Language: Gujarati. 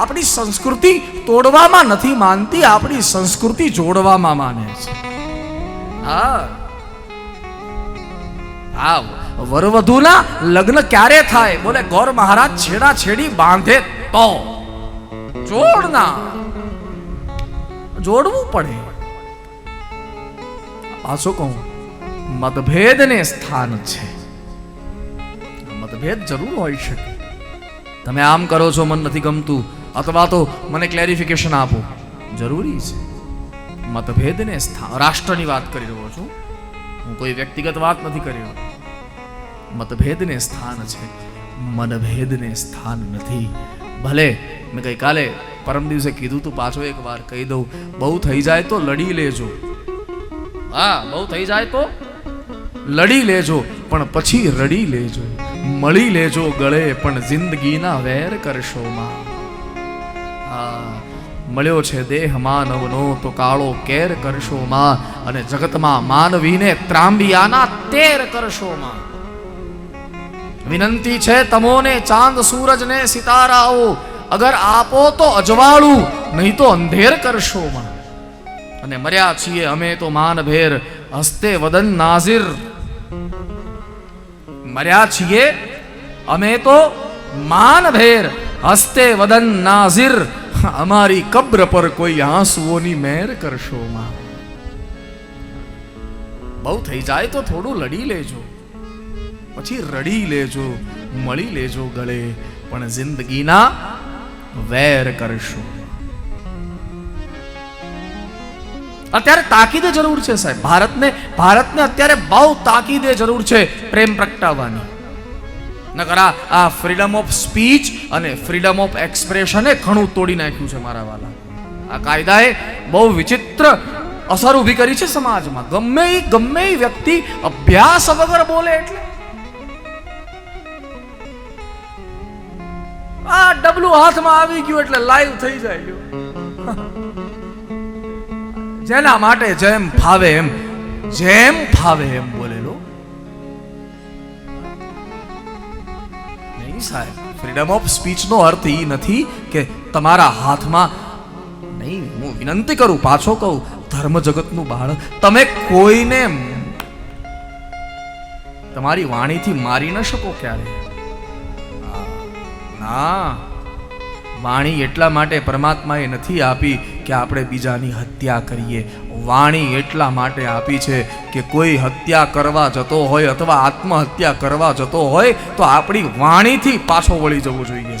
આપણી સંસ્કૃતિ તોડવામાં નથી માનતી, આપણી સંસ્કૃતિ જોડવામાં માને છે. હા. વરવધુના લગ્ન ક્યારે થાય? બોલે, ગોર મહારાજ છેડા છેડી બાંધે તો. જોડના. જોડવું પડે. પાછું કહું, મતભેદને સ્થાન છે. મતભેદ જરૂર હોઈ શકે. તમે આમ કરો છો, મન નથી ગમતું. અથવા તો મને ક્લેરિફિકેશન આપો. જરૂરી છે. મતભેદને રાષ્ટ્રની વાત કરી રહ્યો છું. હું કોઈ વ્યક્તિગત વાત નથી કરી રહ્યો. મતભેદને સ્થાન છે. મનભેદને સ્થાન નથી. ભલે, મેં ગઈકાલે પરમ દિવસે કીધું તું, પાછો એક વાર કહી દઉં, બહુ થઈ જાય તો લડી લેજો. હા, બહુ થઈ જાય તો લડી લેજો, પણ પછી રડી લેજો. મળી લેજો ગળે, પણ જિંદગીના વેર કરશો માં. મળ્યો છે દેહ માનવનો, તો કાળો કેર કરશો માં અને જગતમાં માનવીને ત્રાંબિયાના તેર કરશો માં. વિનંતી છે તમોને, ચાંદ સૂરજને, સિતારાઓ, અગર આપો તો અજવાળું, નહીં તો અંધેર કરશો માં. અને મર્યા છીએ અમે તો માનભેર, હસ્તે વદન નાઝિર. મર્યા છીએ અમે તો માનભેર, હસ્તે વદન નાઝિર. અમારી કબ્ર પર કોઈ આંસુઓની મેર કરશો માં. બહુ થઈ જાય તો થોડું લડી લેજો. પછી રડી લેજો, મળી લેજો ગળે, પણ જિંદગીના વેર કરશો. અત્યારે તાકીદે જરૂર છે સાહેબ. ભારતને ભારતને અત્યારે બહુ તાકીદે જરૂર છે પ્રેમ પ્રગટાવવાની. નકર આ ફ્રીડમ ઓફ સ્પીચ અને ફ્રીડમ ઓફ એક્સપ્રેશને ઘણું તોડી નાખ્યું છે મારા વાલા. આ કાયદાએ બહુ વિચિત્ર અસર ઊભી કરી છે સમાજમાં. ગમે એ ગમે એ વ્યક્તિ અભ્યાસ વગર બોલે એટલે. આ ડબલું હાથમાં આવી ગયું એટલે લાઈવ થઈ જાય. જેના માટે જેમ ફાવે એમ જેમ ફાવે એમ બોલેલો નહીં સાહેબ. ફ્રીડમ ઓફ સ્પીચનો અર્થ એ નથી કે તમારા હાથમાં નહીં, હું વિનંતી કરું, પાછો કહું, ધર્મ જગતનું બાળક, તમે કોઈને તમારી વાણીથી મારી ન શકો ક્યારે. ના. વાણી એટલા માટે પરમાત્માએ નથી આપી કે આપણે બીજાની હત્યા કરીએ. વાણી એટલા માટે આપી છે કે કોઈ હત્યા કરવા જતો હોય અથવા આત્મહત્યા કરવા જતો હોય તો આપણી વાણીથી પાછો વળી જવું જોઈએ